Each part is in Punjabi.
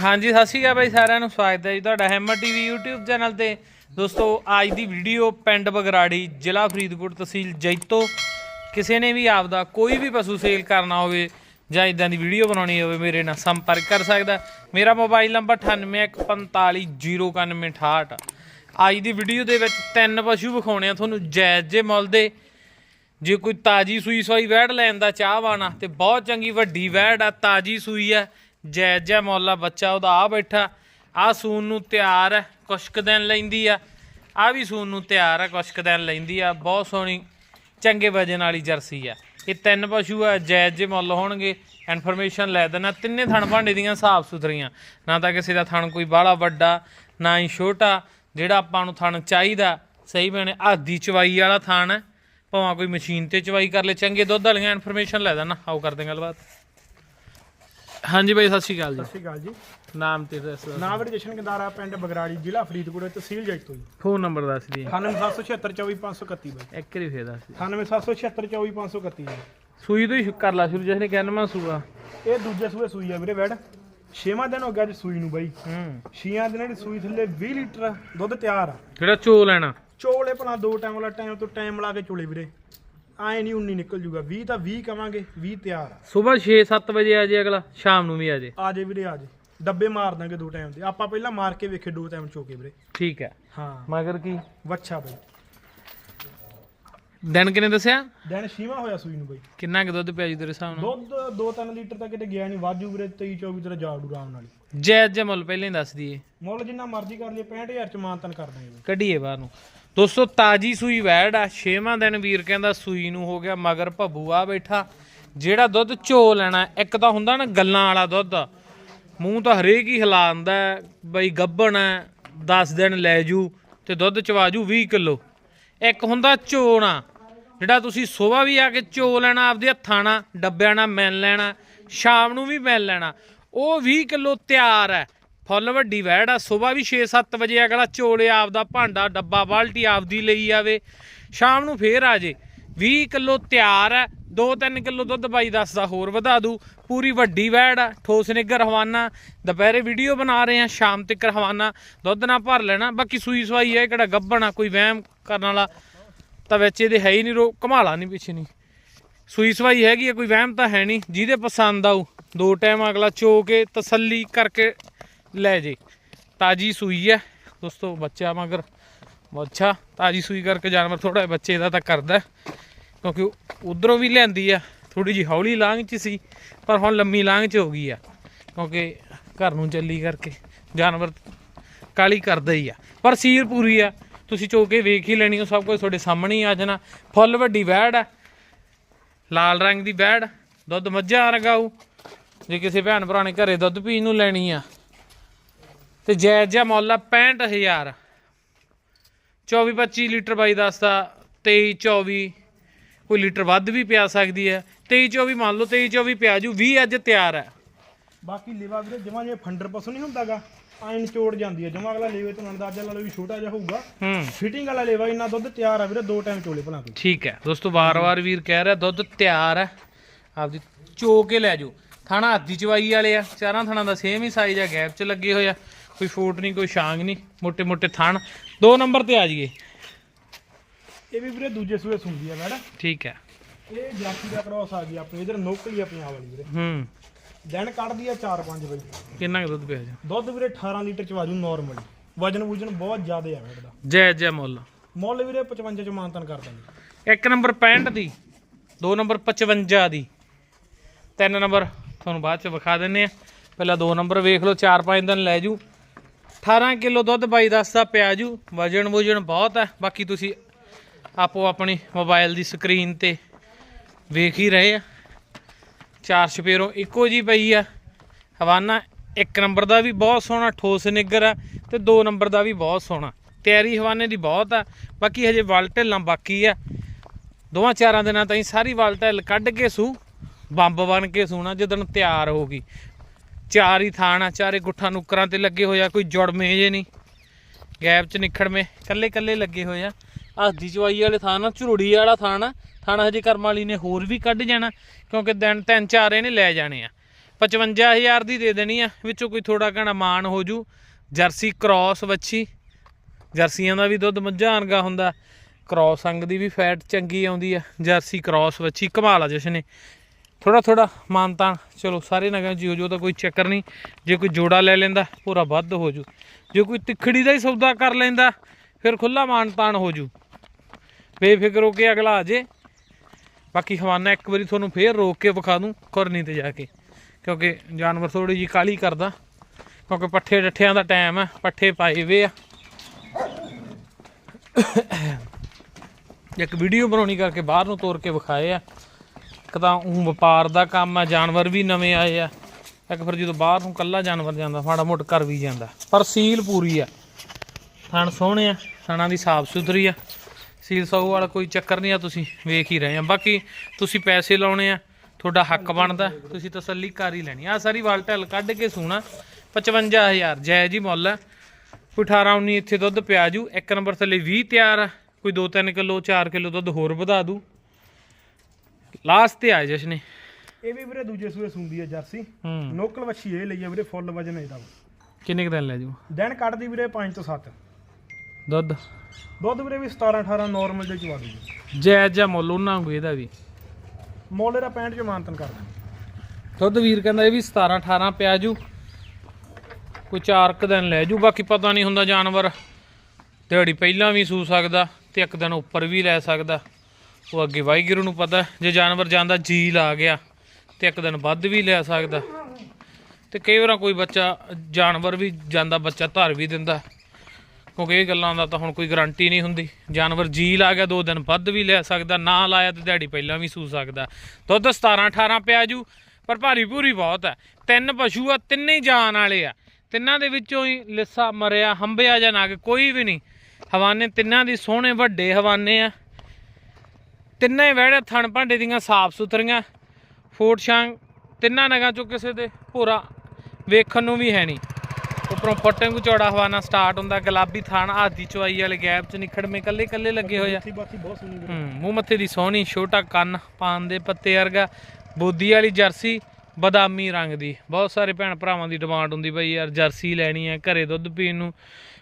ਹਾਂਜੀ, ਸਤਿ ਸ਼੍ਰੀ ਅਕਾਲ ਬਾਈ ਸਾਰਿਆਂ ਨੂੰ। ਸਵਾਗਤ ਹੈ ਜੀ ਤੁਹਾਡਾ ਹੈਮਰ ਟੀਵੀ YouTube ਚੈਨਲ ਤੇ। ਦੋਸਤੋ, ਅੱਜ ਦੀ ਵੀਡੀਓ ਪਿੰਡ ਬਗਰਾੜੀ, ਜ਼ਿਲ੍ਹਾ ਫਰੀਦਕੋਟ ਤਹਿਸੀਲ ਜੈਤੋ। ਕਿਸੇ ਨੇ ਵੀ ਆਪਦਾ ਕੋਈ ਵੀ ਪਸ਼ੂ ਸੇਲ ਕਰਨਾ ਹੋਵੇ ਜਾਂ ਇਦਾਂ ਦੀ ਵੀਡੀਓ ਬਣਾਉਣੀ ਹੋਵੇ, ਮੇਰੇ ਨਾਲ ਸੰਪਰਕ ਕਰ ਸਕਦਾ। ਮੇਰਾ ਮੋਬਾਈਲ ਨੰਬਰ 9815409168 ਅੱਜ ਦੀ ਵੀਡੀਓ ਦੇ ਵਿੱਚ ਤਿੰਨ ਪਸ਼ੂ ਵਿਖਾਉਣੇ ਆ ਤੁਹਾਨੂੰ ਜਾਇਜ਼ ਜੇ ਮੁੱਲ ਦੇ। ਜੇ ਕੋਈ ਤਾਜੀ ਸੂਈ ਸਵਾਈ ਵੈੜ ਲੈਣ ਦਾ ਚਾਹਵਾਨ ਆ, ਤੇ ਬਹੁਤ ਚੰਗੀ ਵੱਡੀ ਵੈੜ ਆ, ਤਾਜੀ ਸੂਈ ਆ। ਜਾਇਜ਼ ਜਿਹਾ ਮੁੱਲ ਆ ਬੱਚਾ ਉਹਦਾ ਆ ਬੈਠਾ। ਆ ਸੂਨ ਨੂੰ ਤਿਆਰ ਹੈ ਕੁਛ ਕੁ ਦਿਨ ਲੈਂਦੀ ਆ। ਆ ਵੀ ਸੂਨ ਨੂੰ ਤਿਆਰ ਹੈ ਕੁਛ ਕੁ ਦਿਨ ਲੈਂਦੀ ਆ। ਬਹੁਤ ਸੋਹਣੀ, ਚੰਗੇ ਵਜਨ ਵਾਲੀ ਜਰਸੀ ਆ। ਇਹ ਤਿੰਨ ਪਸ਼ੂ ਆ ਜਾਇਜ਼ ਜੇ ਮੁੱਲ ਹੋਣਗੇ। ਇਨਫੋਰਮੇਸ਼ਨ ਲੈ ਦੇਣਾ, ਤਿੰਨੇ ਥਣ ਭਾਂਡੇ ਦੀਆਂ ਸਾਫ਼ ਸੁਥਰੀਆਂ। ਨਾ ਤਾਂ ਕਿਸੇ ਦਾ ਥਣ ਕੋਈ ਬਾਹਲਾ ਵੱਡਾ, ਨਾ ਹੀ ਛੋਟਾ। ਜਿਹੜਾ ਆਪਾਂ ਨੂੰ ਥਣ ਚਾਹੀਦਾ, ਸਹੀ ਬਣੇ, ਆਦੀ ਚਵਾਈ ਵਾਲਾ ਥਣ ਹੈ। ਭਾਵੇਂ ਕੋਈ ਮਸ਼ੀਨ ਤੇ ਚਵਾਈ ਕਰ ਲੈ, ਚੰਗੇ ਦੁੱਧ ਵਾਲੀਆਂ ਇਨਫੋਰਮੇਸ਼ਨ ਲੈ ਦੇਣਾ। ਆਓ ਕਰਦੇ ਗੱਲਬਾਤ। ਹਾਂਜੀ ਬਾਈ ਸਤਿ ਸ਼੍ਰੀ ਅਕਾਲ ਜੀ। ਸਤਿ ਸ਼੍ਰੀ ਅਕਾਲ ਜੀ। ਨਾਮ ਤੇ ਐਡਰੈਸ ਨਾਮ ਜਸ਼ਨ ਗੰਦਾਰਾ ਪਿੰਡ ਬਗਰਾੜੀ ਜ਼ਿਲ੍ਹਾ ਫਰੀਦਕੋਟ ਤਹਿਸੀਲ ਜੈਤੋ ਜੀ ਫੋਨ ਨੰਬਰ ਦੱਸ ਦਈਏ 9776244531 ਬਾਈ। ਇੱਕ ਵਾਰੀ ਫੇਰ ਦੱਸ ਦਈਏ 9776244531 ਜੀ ਸੂਈ ਤੋਂ ਹੀ ਕਰ ਲਾ ਸ਼ੁਰੂ ਜਿਸ ਨੇ ਕਹਿਣਾ ਸੂਆ। ਇਹ ਦੂਜੇ ਸੂਏ ਸੂਈ ਆ ਵੀਰੇ ਵੈੜ ਛੇਵਾਂ ਦਿਨ ਹੋ ਗਿਆ ਅੱਜ ਸੂਈ ਨੂੰ ਬਾਈ। ਹੂੰ। ਛੀਆਂ ਦਿਨਾਂ ਦੀ ਸੂਈ ਥੱਲੇ 20 ਲੀਟਰ ਦੁੱਧ ਤਿਆਰ ਆ। ਜਿਹੜਾ ਚੋ ਲੈਣਾ। ਚੋਲੇ ਭਲਾ ਦੋ ਟਾਈਮ ਵਾਲਾ ਟਾਈਮ ਤੋਂ ਟਾਈਮ ਲਾ ਕੇ ਚੋਲੇ ਵੀਰੇ। ਆਏ ਨਹੀਂ 19 ਨਿਕਲ ਜੂਗਾ। 20 ਤਾਂ 20 ਕਵਾਂਗੇ 20 ਤਿਆਰ ਆ। ਸਵੇਰ 6-7 ਵਜੇ ਆ ਜੇ ਅਗਲਾ ਸ਼ਾਮ ਨੂੰ ਵੀ ਆ ਜੇ। ਆ ਜੇ ਵੀਰੇ ਆ ਜੇ। ਡੱਬੇ ਮਾਰ ਦਾਂਗੇ ਦੋ ਟਾਈਮ ਦੇ। ਆਪਾਂ ਪਹਿਲਾਂ ਮਾਰ ਕੇ ਵੇਖੇ ਦੋ ਟਾਈਮ ਚੋਕੇ ਵੀਰੇ। ਠੀਕ ਹੈ। ਹਾਂ। ਮਗਰ ਕੀ? ਵੱਛਾ ਬਾਈ। ਦਿਨ ਕਿਨੇ ਦੱਸਿਆ? ਦਿਨ ਛੀਵਾਂ ਹੋਇਆ ਸੂਈ ਨੂੰ ਬਾਈ। ਕਿੰਨਾ ਕੁ ਦੁੱਧ ਪਿਆ ਜੀ ਤੇਰੇ ਹਿਸਾਬ ਨਾਲ? ਦੁੱਧ 2-3 ਲੀਟਰ ਤਾਂ ਕਿਤੇ ਗਿਆ ਨਹੀਂ। ਵਾਜੂ ਵੀਰੇ 23 24 ਤੇਰਾ ਜਾੜੂ ਆਰਾਮ ਨਾਲ ਜਿਹਾ ਮੁੱਲ ਪਹਿਲਾਂ ਹੀ ਦੱਸ ਦਈਏ। ਮੁੱਲ ਜਿੰਨਾ ਮਰਜ਼ੀ ਕਰ ਲਈਏ 65000 ਚ ਮਾਨਤਨ ਕਰ ਦਾਂਗੇ ਬਾਈ। ਕੱਢੀਏ ਬਾਹਰ ਨੂੰ। ਦੋਸਤੋ ਤਾਜੀ ਸੂਈ ਵੈੜ ਆ। ਛੇਵਾਂ ਦਿਨ ਵੀਰ ਕਹਿੰਦਾ ਸੂਈ ਨੂੰ ਹੋ ਗਿਆ ਮਗਰ ਭੱਬੂ ਆ ਬੈਠਾ। ਜਿਹੜਾ ਦੁੱਧ ਚੋ ਲੈਣਾ ਇੱਕ ਤਾਂ ਹੁੰਦਾ ਨਾ ਗੱਲਾਂ ਵਾਲਾ ਦੁੱਧ। ਮੂੰਹ ਤਾਂ ਹਰੇਕ ਹੀ ਹਿਲਾਉਂਦਾ ਹੈ, ਬਈ ਗੱਭਣ ਹੈ 10 ਦਿਨ ਲੈ ਜੂ ਤੇ ਦੁੱਧ ਚਵਾਜੂ 20 ਕਿਲੋ। ਇੱਕ ਹੁੰਦਾ ਝੋਣਾ ਜਿਹੜਾ ਤੁਸੀਂ ਸਵੇਰ ਵੀ ਆ ਕੇ ਚੋ ਲੈਣਾ ਆਪਦੇ ਹੱਥਾਂ ਨਾਲ ਡੱਬਿਆਂ ਨਾਲ ਮਿਲ ਲੈਣਾ ਸ਼ਾਮ ਨੂੰ ਵੀ ਮਿਲ ਲੈਣਾ। ਉਹ 20 ਕਿਲੋ ਤਿਆਰ ਹੈ। ਫੁੱਲ ਵੱਡੀ ਵੈੜ ਆ, ਸਵੇਰ ਵੀ 6-7 ਵਜੇ ਅਗਲਾ ਚੋਲੇ ਆਪਦਾ ਭਾਂਡਾ, ਡੱਬਾ, ਬਾਲਟੀ ਆਪਦੀ ਲਈ ਆਵੇ। ਸ਼ਾਮ ਨੂੰ ਫੇਰ ਆ ਜੇ। 20 ਕਿਲੋ ਤਿਆਰ ਹੈ 2-3 ਕਿਲੋ ਦੁੱਧ ਬਾਈ ਦੱਸਦਾ ਹੋਰ ਵਧਾ ਦੂ। ਪੂਰੀ ਵੱਡੀ ਵੈੜ ਆ, ਠੋਸ ਨਿੱਗਰ ਹਵਾਨਾ। ਦੁਪਹਿਰੇ ਵੀਡੀਓ ਬਣਾ ਰਹੇ ਆ, ਸ਼ਾਮ ਤੱਕ ਹਵਾਨਾ। ਦੁੱਧ ਨਾ ਭਰ ਲੈਣਾ, ਬਾਕੀ ਸੂਈ ਸਵਾਈ ਹੈ ਕਿਹੜਾ ਗੱਬਣ ਆ, ਕੋਈ ਵਹਿਮ ਕਰਨ ਵਾਲਾ ਤਾਂ ਵਿੱਚ ਇਹਦੇ ਹੈ ਹੀ ਨਹੀਂ, ਰੋ ਕਮਾਲਾ ਨਹੀਂ ਪਿੱਛੇ ਨਹੀਂ। ਸੂਈ ਸਵਾਈ ਹੈਗੀ ਆ, ਕੋਈ ਵਹਿਮ ਤਾਂ ਹੈ ਨਹੀਂ, ਜਿਹਦੇ ਪਸੰਦ ਆਊ। ਦੋ ਟਾਈਮ ਅਗਲਾ ਚੋ ਕੇ ਤਸੱਲੀ ਕਰਕੇ ਲੈ ਜੇ, ਤਾਜੀ ਸੂਈ ਹੈ। ਦੋਸਤੋ ਬੱਚਾ ਮਗਰ ਅੱਛਾ। ਤਾਜੀ ਸੂਈ ਕਰਕੇ ਜਾਨਵਰ ਥੋੜਾ ਬੱਚੇ ਦਾ ਤਾਂ ਕਰਦਾ ਕਿਉਂਕਿ ਉਧਰੋਂ ਵੀ ਲਿਆਂਦੀ ਆ ਥੋੜੀ ਜੀ ਹੌਲੀ ਲਾਂਘ ਚ ਸੀ, ਪਰ ਹੁਣ ਲੰਮੀ ਲਾਂਘ ਚ ਹੋ ਗਈ ਆ, ਕਿਉਂਕਿ ਘਰ ਨੂੰ ਚੱਲੀ ਕਰਕੇ ਜਾਨਵਰ ਕਾਲੀ ਕਰਦਾ ਹੀ ਆ। ਪਰ ਸੀਰ ਪੂਰੀ ਆ, ਤੁਸੀਂ ਚੋ ਕੇ ਵੇਖ ਹੀ ਲੈਣੀ, ਉਹ ਸਭ ਕੁਝ ਤੁਹਾਡੇ ਸਾਹਮਣੇ ਹੀ ਆ ਜਾਣਾ। ਫੁੱਲ ਵੱਡੀ ਵੈੜ ਆ, ਲਾਲ ਰੰਗ ਦੀ ਵੈੜ, ਦੁੱਧ ਮੱਝਾਂ ਰਗਾਉ ਜੇ ਕਿਸੇ ਭੈਣ ਭਰਾ ਨੇ ਘਰੇ ਦੁੱਧ ਪੀਣ ਨੂੰ ਲੈਣੀ ਆ ਤੇ ਜਾਇਜ਼ ਜਿਹਾ ਮੁੱਲ ਆ 65000 24 25 ਲੀਟਰ ਬਾਈ ਦੱਸਦਾ 23 24 ਕੋਈ ਲੀਟਰ ਵੱਧ ਵੀ ਪਿਆ ਸਕਦੀ ਹੈ। 23 24 ਮੰਨ ਲਓ 23 24 ਪਿਆ ਜੂ 20 ਅੱਜ ਤਿਆਰ ਹੈ। ਬਾਕੀ ਲੇਵਾ ਵੀਰੇ ਜਮਾ ਜੇ ਫੰਡਰ ਪਸੋਂ ਨਹੀਂ ਹੁੰਦਾਗਾ ਆਇਨ ਚੋੜ ਜਾਂਦੀ ਹੈ। ਜਮਾ ਅਗਲਾ ਲੇਵੇ ਤੋਂ ਅੰਦਾਜ਼ਾ ਲਾ ਲਓ ਵੀ ਛੋਟਾ ਜਿਹਾ ਹੋਊਗਾ। ਫਿਟਿੰਗ ਵਾਲਾ ਲੇਵਾ ਇੰਨਾ ਦੁੱਧ ਤਿਆਰ ਆ ਵੀਰੇ ਦੋ ਟਾਈਮ ਚੋਲੇ ਭਲਾ ਠੀਕ ਹੈ। ਦੋਸਤੋ ਵਾਰ-ਵਾਰ ਵੀਰ ਕਹਿ ਰਿਹਾ ਦੁੱਧ ਤਿਆਰ ਹੈ। ਆਪਦੀ ਚੋ ਕੇ ਲੈ ਜਾਓ। ਥਾਣਾ ਹੱਥੀ ਚਵਾਈ ਵਾਲੇ ਆ ਚਾਰਾਂ ਥਾਣਾ ਦਾ ਸੇਮ ਹੀ ਸਾਈਜ਼ ਆ ਗੈਪ 'ਚ ਲੱਗੇ ਹੋਏ ਕੋਈ ਫੂਟ ਨਹੀਂ ਕੋਈ ਛਾਂਗ ਨਹੀਂ ਮੋٹے ਮੋٹے ਥਣ। ਦੋ ਨੰਬਰ ਤੇ ਆ ਜੀਏ ਇਹ ਵੀ ਵੀਰੇ ਦੂਜੇ ਸੂਏ ਸੁੰਦੀ ਆ ਮੈਡਮ। ਠੀਕ ਹੈ ਇਹ ਜਾਤੀ ਦਾ ਕ੍ਰੋਸ ਆ ਗਈ ਆਪਣੇ ਇਧਰ ਨੋਕਲੀ ਆ ਪੰਜਾਬ ਵਾਲੀ ਵੀਰੇ। ਹੂੰ। ਦਿਨ ਕੱਢਦੀ ਆ 4-5 ਵਜੇ। ਕਿੰਨਾ ਕੁ ਦੁੱਧ ਪਿਆ ਜੀ? ਦੁੱਧ ਵੀਰੇ 18 ਲੀਟਰ ਚ ਵਾਜੂ ਨਾਰਮਲੀ ਵਜਨ ਵੂਜਨ ਬਹੁਤ ਜ਼ਿਆਦਾ ਆ ਮੈਡਮ ਜੈ ਜੈ ਮੁੱਲ। ਮੁੱਲ ਵੀਰੇ 55 ਚ ਮਾਨਤਨ ਕਰ ਦਾਂਗੇ। ਇੱਕ ਨੰਬਰ 65 ਦੀ ਦੋ ਨੰਬਰ 55 ਦੀ ਤਿੰਨ ਨੰਬਰ ਤੁਹਾਨੂੰ ਬਾਅਦ ਚ ਵਿਖਾ ਦਿੰਨੇ ਆ। ਪਹਿਲਾਂ ਦੋ ਨੰਬਰ ਵੇਖ ਲਓ 4-5 ਦਿਨ ਲੈ ਜੂ। 18 ਕਿਲੋ ਦੁੱਧ ਬਾਈ ਦੱਸਦਾ ਪਿਆ ਜੂ। ਵਜਨ ਵੁਜਨ ਬਹੁਤ ਹੈ ਬਾਕੀ ਤੁਸੀਂ ਆਪੋ ਆਪਣੀ ਮੋਬਾਈਲ ਦੀ ਸਕਰੀਨ ਤੇ ਵੇਖ ਹੀ ਰਹੇ ਆ। ਚਾਰ ਛਪੇਰੋਂ ਇੱਕੋ ਜੀ ਪਈ ਆ। ਹਵਾਨਾ ਇੱਕ ਨੰਬਰ ਦਾ ਵੀ ਬਹੁਤ ਸੋਹਣਾ, ਠੋਸ ਨਿੱਗਰ ਆ ਤੇ ਦੋ ਨੰਬਰ ਦਾ ਵੀ ਬਹੁਤ ਸੋਹਣਾ। ਤਿਆਰੀ ਹਵਾਨੇ ਦੀ ਬਹੁਤ ਆ। ਬਾਕੀ ਹਜੇ ਵਲ ਢਿੱਲਾਂ ਬਾਕੀ ਆ। ਦੋਵਾਂ ਚਾਰਾਂ ਦਿਨਾਂ ਤਾਈਂ ਸਾਰੀ ਵਲ ਢਿੱਲ ਕੱਢ ਕੇ ਸੂ। ਬੰਬ ਬਣ ਕੇ ਸੂਣਾ ਜਦੋਂ ਤਿਆਰ ਹੋ ਗਈ। ਚਾਰ ਹੀ ਥਾਣਾ ਚਾਰੇ ਗੁੱਠਾਂ ਨੁਕਰਾਂ ਤੇ ਲੱਗੇ ਹੋਇਆ ਕੋਈ ਜੁੜਵੇਂ ਜੇ ਨਹੀਂ। ਗੈਪ ਚ ਨਿਖੜਵੇਂ ਕੱਲੇ ਕੱਲੇ ਲੱਗੇ ਹੋਏ ਆ। ਹੱਦੀ ਚਵਾਈ ਵਾਲੇ ਥਾਂ ਝੁਰੜੀ ਵਾਲਾ ਥਾਂ ਥਾਣਾ ਹਜੇ ਕਰਮ ਵਾਲੀ ਨੇ ਹੋਰ ਵੀ ਕੱਢ ਜਾਣਾ, ਕਿਉਂਕਿ ਦਿਨ ਤਿੰਨ ਚਾਰ ਇਹਨੇ ਲੈ ਜਾਣੇ ਆ। 55000 ਦੀ ਦੇ ਦੇਣੀ ਆ, ਵਿੱਚੋਂ ਕੋਈ ਥੋੜਾ ਘਣਾ ਮਾਨ ਹੋ ਜੂ। ਜਰਸੀ ਕ੍ਰਾਸ ਵੱਛੀ, ਜਰਸੀਆਂ ਦਾ ਵੀ ਦੁੱਧ ਮੱਝਾਂ ਵਰਗਾ ਹੁੰਦਾ। ਕ੍ਰਾਸ ਅੰਗ ਦੀ ਵੀ ਫੈਟ ਚੰਗੀ ਆਉਂਦੀ ਆ, ਜਰਸੀ ਕ੍ਰਾਸ ਵੱਛੀ, ਕਮਾਲ ਆ ਜਸ਼ਨ ਨੇ ਥੋੜਾ ਥੋੜਾ ਮਾਨਤਾ ਚਲੋ ਸਾਰੇ ਨਗਾਂ ਜੀ ਹੋ ਜੋ ਤਾਂ ਕੋਈ ਚੱਕਰ ਨਹੀਂ। ਜੇ ਕੋਈ ਜੋੜਾ ਲੈ ਲੈਂਦਾ, ਪੂਰਾ ਵੱਧ ਹੋ ਜੂ। ਜੇ ਕੋਈ ਤਿੱਖੜੀ ਦਾ ਹੀ ਸੌਦਾ ਕਰ ਲੈਂਦਾ, ਫਿਰ ਖੁੱਲਾ ਮਾਨਤਾਨ ਹੋ ਜੂ। ਬੇਫਿਕਰ ਹੋ ਕੇ ਅਗਲਾ ਆ ਜੇ। ਬਾਕੀ ਹਵਾਨਾ ਇੱਕ ਵਾਰੀ ਤੁਹਾਨੂੰ ਫੇਰ ਰੋਕ ਕੇ ਵਿਖਾ ਦੂੰ ਕੁਰਨੀ ਤੇ ਜਾ ਕੇ। ਕਿਉਂਕਿ ਜਾਨਵਰ ਥੋੜੀ ਜੀ ਕਾਲੀ ਕਰਦਾ। ਕਿਉਂਕਿ ਪੱਠੇ ਡੱਠਿਆਂ ਦਾ ਟਾਈਮ ਹੈ ਪੱਠੇ ਪਾਏ ਵੇ ਆ। ਇੱਕ ਵੀਡੀਓ ਬਣਾਉਣੀ ਕਰਕੇ ਬਾਹਰ ਨੂੰ ਤੋਰ ਕੇ ਵਿਖਾਏ ਆ। ਇੱਕ ਤਾਂ ਉਹ ਵਪਾਰ ਦਾ ਕੰਮ ਆ, ਜਾਨਵਰ ਵੀ ਨਵੇਂ ਆਏ ਆ। ਇੱਕ ਫਿਰ ਜਦੋਂ ਬਾਹਰ ਨੂੰ ਕੱਲਾ ਜਾਨਵਰ ਜਾਂਦਾ, ਮਾੜਾ ਮੋਟ ਕਰ ਵੀ ਜਾਂਦਾ। ਪਰ ਸੀਲ ਪੂਰੀ ਆ। ਥਣ ਸੋਹਣੇ ਆ, ਥਣਾਂ ਦੀ ਸਾਫ਼ ਸੁਥਰੀ ਆ। ਸੀਲ ਸਾਊ ਵਾਲਾ ਕੋਈ ਚੱਕਰ ਨਹੀਂ ਆ, ਤੁਸੀਂ ਵੇਖ ਹੀ ਰਹੇ ਆ। ਬਾਕੀ ਤੁਸੀਂ ਪੈਸੇ ਲਾਉਣੇ ਆ, ਤੁਹਾਡਾ ਹੱਕ ਬਣਦਾ, ਤੁਸੀਂ ਤਸੱਲੀ ਕਰ ਹੀ ਲੈਣੀ ਆ। ਸਾਰੀ ਵਾਲਟਲ ਕੱਢ ਕੇ ਸੂਣਾ 55000 ਜੈ ਜੀ ਮੁੱਲ ਆ। ਕੋਈ 18 19 ਇੱਥੇ ਦੁੱਧ ਪਿਆ ਜੂ, ਇੱਕ ਨੰਬਰ ਥੱਲੇ 20 ਤਿਆਰ ਆ। ਕੋਈ 2-3 ਕਿਲੋ 4 ਕਿਲੋ ਦੁੱਧ ਹੋਰ ਵਧਾ ਦੂ। ਲਾਸਟ ਤੇ ਆ ਜਸ਼ਨੇ ਇਹ ਵੀ ਵੀਰੇ ਦੂਜੇ ਸੂਏ ਸੁੰਦੀ ਆ ਜਰਸੀ। ਹੂੰ। ਨੋਕਲ ਵੱਛੀ ਇਹ ਲਈ ਆ ਵੀਰੇ ਫੁੱਲ ਵਜਨ ਇਹਦਾ। ਕਿੰਨੇ ਕੁ ਦਿਨ ਲੈ ਜੂ ਦਿਨ ਕੱਢਦੀ ਵੀਰੇ 5 ਤੋਂ 7 ਦੁੱਧ? ਦੁੱਧ ਵੀਰੇ ਵੀ 17 18 ਨਾਰਮਲ ਦੇ ਚਵਾ ਦੂਗੀ। ਜਾਇਜ਼ ਜਾਂ ਮੁੱਲ ਉਹਨਾਂ ਨੂੰ ਇਹਦਾ ਵੀ। ਮੋਲੇ ਦਾ 65 ਚ ਮਾਨਤਨ ਕਰਦਾ ਦੁੱਧ ਵੀਰ ਕਹਿੰਦਾ ਇਹ ਵੀ 17 18 ਪਿਆ ਜੂ। ਕੋਈ 4 ਕੁ ਦਿਨ ਲੈ ਜੂ ਬਾਕੀ ਪਤਾ ਨਹੀਂ ਹੁੰਦਾ ਜਾਨਵਰ। ਦਿਹਾੜੀ ਪਹਿਲਾਂ ਵੀ ਸੂ ਸਕਦਾ ਤੇ ਇੱਕ ਦਿਨ ਉੱਪਰ ਵੀ ਲੈ ਸਕਦਾ। ਉਹ ਅੱਗੇ ਵਾਹਿਗੁਰੂ ਨੂੰ ਪਤਾ, ਜੇ ਜਾਨਵਰ ਜਾਂਦਾ ਜੀ ਲਾ ਗਿਆ ਤੇ ਇੱਕ ਦਿਨ ਵੱਧ ਵੀ ਲੈ ਸਕਦਾ। ਤੇ ਕਈ ਵਾਰ ਕੋਈ ਬੱਚਾ, ਜਾਨਵਰ ਵੀ ਜਾਂਦਾ, ਬੱਚਾ ਧਰ ਵੀ ਦਿੰਦਾ। ਕਿਉਂਕਿ ਇਹ ਗੱਲਾਂ ਦਾ ਤਾਂ ਹੁਣ ਕੋਈ ਗਾਰੰਟੀ ਨਹੀਂ ਹੁੰਦੀ। ਜਾਨਵਰ ਜੀ ਲਾ ਗਿਆ, ਦੋ ਦਿਨ ਵੱਧ ਵੀ ਲੈ ਸਕਦਾ, ਨਾ ਲਾਇਆ ਤੇ ਦਿਹਾੜੀ ਪਹਿਲਾਂ ਵੀ ਸੂ ਸਕਦਾ। ਦੁੱਧ 17 18 ਪਿਆ ਜੂ, ਪਰ ਭਾਰੀ ਭੂਰੀ ਬਹੁਤ ਹੈ। ਤਿੰਨ ਪਸ਼ੂ ਆ, ਤਿੰਨੇ ਹੀ ਜਾਨ ਵਾਲੇ ਆ। ਤਿੰਨਾਂ ਦੇ ਵਿੱਚੋਂ ਹੀ ਲਿੱਸਾ ਮਰਿਆ ਹੰਬਿਆ ਜਾਂ ਨਗ ਕੋਈ ਵੀ ਨਹੀਂ। ਹਵਾਨੇ ਤਿੰਨਾਂ ਦੀ ਸੋਹਣੇ ਵੱਡੇ ਹਵਾਨੇ ਆ। ਤਿੰਨੇ ਵਹਿੜੇ ਥਣ ਭਾਂਡੇ ਦੀਆਂ ਸਾਫ਼ ਸੁਥਰੀਆਂ ਫੋਟ ਸ਼ਾਂਗ ਤਿੰਨਾਂ ਨਗਾਂ ਚੋਂ ਕਿਸੇ ਦੇ ਭੋਰਾ ਵੇਖਣ ਨੂੰ ਵੀ ਹੈ ਨਹੀਂ। ਉੱਪਰੋਂ ਫੱਟੇ ਨੂੰ ਚੌੜਾ ਹਵਾਨਾ ਸਟਾਰਟ ਹੁੰਦਾ ਗੁਲਾਬੀ ਥਣ ਆਦੀ ਚਵਾਈ ਵਾਲੇ ਗੈਪ ਚ ਨਿਖੜਵੇਂ ਕੱਲੇ ਕੱਲੇ ਲੱਗੇ ਹੋਏ ਆ। ਮੂੰਹ ਮੱਥੇ ਦੀ ਸੋਹਣੀ ਛੋਟਾ ਕੰਨ ਪਾਨ ਦੇ ਪੱਤੇ ਵਰਗਾ ਬੋਦੀ ਵਾਲੀ ਜਰਸੀ ਬਦਾਮੀ ਰੰਗ ਦੀ। ਬਹੁਤ ਸਾਰੇ ਭੈਣ ਭਰਾਵਾਂ ਦੀ ਡਿਮਾਂਡ ਹੁੰਦੀ ਬਈ ਯਾਰ ਜਰਸੀ ਲੈਣੀ ਹੈ ਘਰੇ ਦੁੱਧ ਪੀਣ ਨੂੰ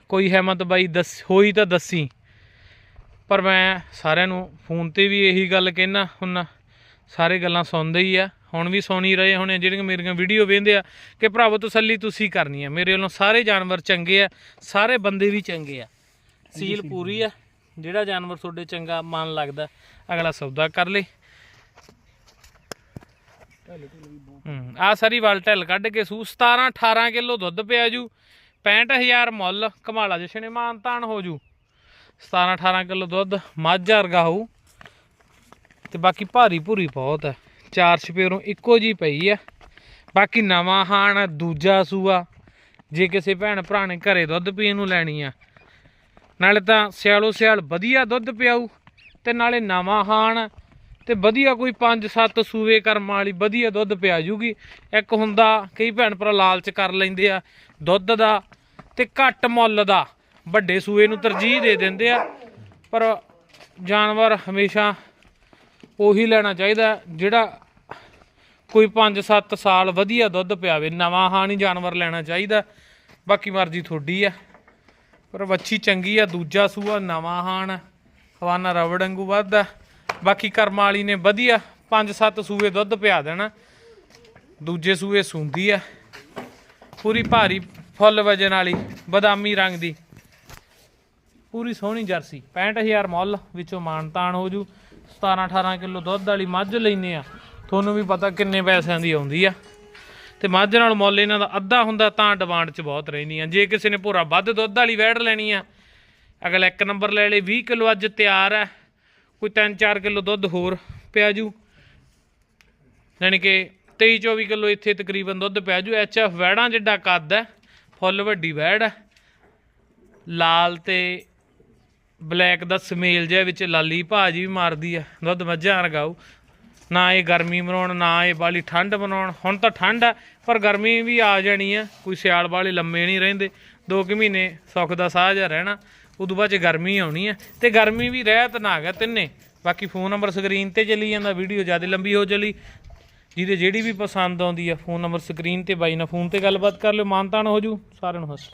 ਕੋਈ ਹਿੰਮਤ ਬਾਈ ਦੱਸ ਹੋਈ ਤਾਂ ਦੱਸੀ। ਪਰ ਮੈਂ ਸਾਰਿਆਂ ਨੂੰ ਫੋਨ ਤੇ ਵੀ ਇਹੀ ਗੱਲ ਕਹਿਣਾ ਹੁਣ ਸਾਰੇ ਗੱਲਾਂ ਸੁਣਦੇ ਹੀ ਆ। ਹੁਣ ਵੀ ਸੁਣੀ ਰਹੇ ਹੋਣੇ ਜਿਹੜੀਆਂ ਮੇਰੀਆਂ ਵੀਡੀਓ ਵੇਖਦੇ ਆ ਕਿ ਭਰਾਵੋ ਤਸੱਲੀ ਤੁਸੀਂ ਕਰਨੀ ਆ। ਮੇਰੇ ਵੱਲੋਂ ਸਾਰੇ ਜਾਨਵਰ ਚੰਗੇ ਆ ਸਾਰੇ ਬੰਦੇ ਵੀ ਚੰਗੇ ਆ। ਸੀਲ ਪੂਰੀ ਆ ਜਿਹੜਾ ਜਾਨਵਰ ਤੁਹਾਡੇ ਚੰਗਾ ਮਨ ਲੱਗਦਾ ਅਗਲਾ ਸੌਦਾ ਕਰ ਲੇ। ਆ ਸਾਰੀ ਵਲ ਢਿੱਲ ਕੱਢ ਕੇ ਸੂ 17 18 ਕਿਲੋ ਦੁੱਧ ਪਿਆ ਜੂ 65000 ਮੁੱਲ ਕਮਾਲਾ ਜਸ਼ਨੇ ਮਾਨਤਾਨ ਹੋ ਜੂ। 17 18 ਕਿਲੋ ਦੁੱਧ ਮੱਝ ਵਰਗਾ ਹੋਊ। ਤੇ ਬਾਕੀ ਭਾਰੀ ਭੂਰੀ ਬਹੁਤ ਹੈ। ਚਾਰ ਛਪੇਰੋਂ ਇੱਕੋ ਜੀ ਪਈ ਆ ਬਾਕੀ ਨਵਾਂ ਹਾਣ ਆ, ਦੂਜਾ ਸੂਆ। ਜੇ ਕਿਸੇ ਭੈਣ ਭਰਾ ਨੇ ਘਰੇ ਦੁੱਧ ਪੀਣ ਨੂੰ ਲੈਣੀ ਆ ਨਾਲੇ ਤਾਂ ਸਿਆਲੋ ਸਿਆਲ ਵਧੀਆ ਦੁੱਧ ਪਿਆਊ ਤੇ ਨਾਲੇ ਨਵਾਂ ਹਾਣ ਤੇ ਵਧੀਆ ਕੋਈ 5-7 ਸੂਵੇ ਕਰਮ ਵਾਲੀ ਵਧੀਆ ਦੁੱਧ ਪਿਆ ਜੂਗੀ। ਇੱਕ ਹੁੰਦਾ ਕਈ ਭੈਣ ਭਰਾ ਲਾਲਚ ਕਰ ਲੈਂਦੇ ਆ ਦੁੱਧ ਦਾ ਤੇ ਘੱਟ ਮੁੱਲ ਦਾ। ਵੱਡੇ ਸੂਏ ਨੂੰ ਤਰਜੀਹ ਦੇ ਦਿੰਦੇ ਆ, ਪਰ ਜਾਨਵਰ ਹਮੇਸ਼ਾ ਉਹੀ ਲੈਣਾ ਚਾਹੀਦਾ, ਜਿਹੜਾ ਕੋਈ 5-7 ਸਾਲ ਵਧੀਆ ਦੁੱਧ ਪਿਆਵੇ, ਨਵਾਂ ਹਾਣੀ ਜਾਨਵਰ ਲੈਣਾ ਚਾਹੀਦਾ, ਬਾਕੀ ਮਰਜ਼ੀ ਤੁਹਾਡੀ ਆ। ਪਰ ਵੱਛੀ ਚੰਗੀ ਆ, ਦੂਜਾ ਸੂਆ ਨਵਾਂ ਹਾਣ, ਖਵਾਨਾ ਰਵੜ ਵਾਂਗੂ ਵੱਧਦਾ, ਬਾਕੀ ਕਰਮ ਵਾਲੀ ਨੇ ਵਧੀਆ 5-7 ਸੂਏ ਦੁੱਧ ਪਿਆ ਦੇਣਾ, ਦੂਜੇ ਸੂਏ ਸੁੰਦੀ ਆ। ਪੂਰੀ ਭਾਰੀ ਫੁੱਲ ਵਜਨ ਵਾਲੀ ਬਦਾਮੀ ਰੰਗ ਦੀ ਪੂਰੀ ਸੋਹਣੀ ਜਰਸੀ। 65000 ਮੁੱਲ, ਵਿੱਚੋਂ ਮਾਨਤਾਨ ਹੋ ਜੂ। 17 18 ਕਿਲੋ ਦੁੱਧ ਵਾਲੀ ਮੱਝ ਲੈਨੇ ਆ ਤੁਹਾਨੂੰ ਵੀ ਪਤਾ ਕਿੰਨੇ ਪੈਸਿਆਂ ਦੀ ਆਉਂਦੀ ਆ। ਤੇ ਮੱਝ ਨਾਲ ਮੁੱਲ ਇਹਨਾਂ ਦਾ ਅੱਧਾ ਹੁੰਦਾ ਤਾਂ ਡਿਮਾਂਡ 'ਚ ਬਹੁਤ ਰਹਿੰਦੀ ਆ। ਜੇ ਕਿਸੇ ਨੇ ਭੋਰਾ ਵੱਧ ਦੁੱਧ ਵਾਲੀ ਵੈੜ ਲੈਣੀ ਆ, ਅਗਲਾ ਇੱਕ ਨੰਬਰ ਲੈ ਲੇ 20 ਕਿਲੋ ਅੱਜ ਤਿਆਰ ਆ। ਕੋਈ 3-4 ਕਿਲੋ ਦੁੱਧ ਹੋਰ ਪਿਆ ਜੂ। ਯਾਨੀ ਕਿ 23-24 ਕਿਲੋ ਇੱਥੇ ਤਕਰੀਬਨ ਦੁੱਧ ਪਿਆ ਜੂ। ਐਚਐਫ ਵੈੜਾਂ ਜਿੱਡਾ ਕੱਦ ਹੈ, ਫੁੱਲ ਵੱਡੀ ਵੈੜ ਹੈ। ਲਾਲ ਤੇ ਬਲੈਕ ਦਾ ਸਮੇਲ ਜਿਹਾ ਵਿੱਚ ਲਾਲੀ ਭਾਜੀ ਵੀ ਮਾਰਦੀ ਆ। ਦੁੱਧ ਮੱਝਾਂ ਰਗਾਉ ਨਾ ਇਹ ਗਰਮੀ ਬਣਾਉਣ ਨਾ ਇਹ ਵਾਲੀ ਠੰਡ ਬਣਾਉਣ ਹੁਣ ਤਾਂ ਠੰਡ ਆ, ਪਰ ਗਰਮੀ ਵੀ ਆ ਜਾਣੀ ਆ। ਕੋਈ ਸਿਆਲ ਵਾਲੇ ਲੰਮੇ ਨਹੀਂ ਰਹਿੰਦੇ। ਦੋ ਕੁ ਮਹੀਨੇ ਸੁੱਖ ਦਾ ਸਾਹ ਜਿਹਾ ਰਹਿਣਾ। ਉਦੋਂ ਬਾਅਦ ਚ ਗਰਮੀ ਆਉਣੀ ਆ। ਤੇ ਗਰਮੀ ਵੀ ਰਹਿਤ ਨਾ ਹੈਗਾ ਤਿੰਨੇ। ਬਾਕੀ ਫੋਨ ਨੰਬਰ ਸਕਰੀਨ ਤੇ ਚੱਲੀ ਜਾਂਦਾ, ਵੀਡੀਓ ਜ਼ਿਆਦਾ ਲੰਬੀ ਹੋ ਚਲੀ। ਜਿਹਦੇ ਜਿਹੜੀ ਵੀ ਪਸੰਦ ਆਉਂਦੀ ਆ, ਫੋਨ ਨੰਬਰ ਸਕਰੀਨ ਤੇ ਬਾਈ ਨਾਲ ਫੋਨ ਤੇ ਗੱਲਬਾਤ ਕਰ ਲਿਓ। ਮਾਨਤਾਨ ਹੋ ਜੂ। ਸਾਰਿਆਂ ਨੂੰ ਹੱਸ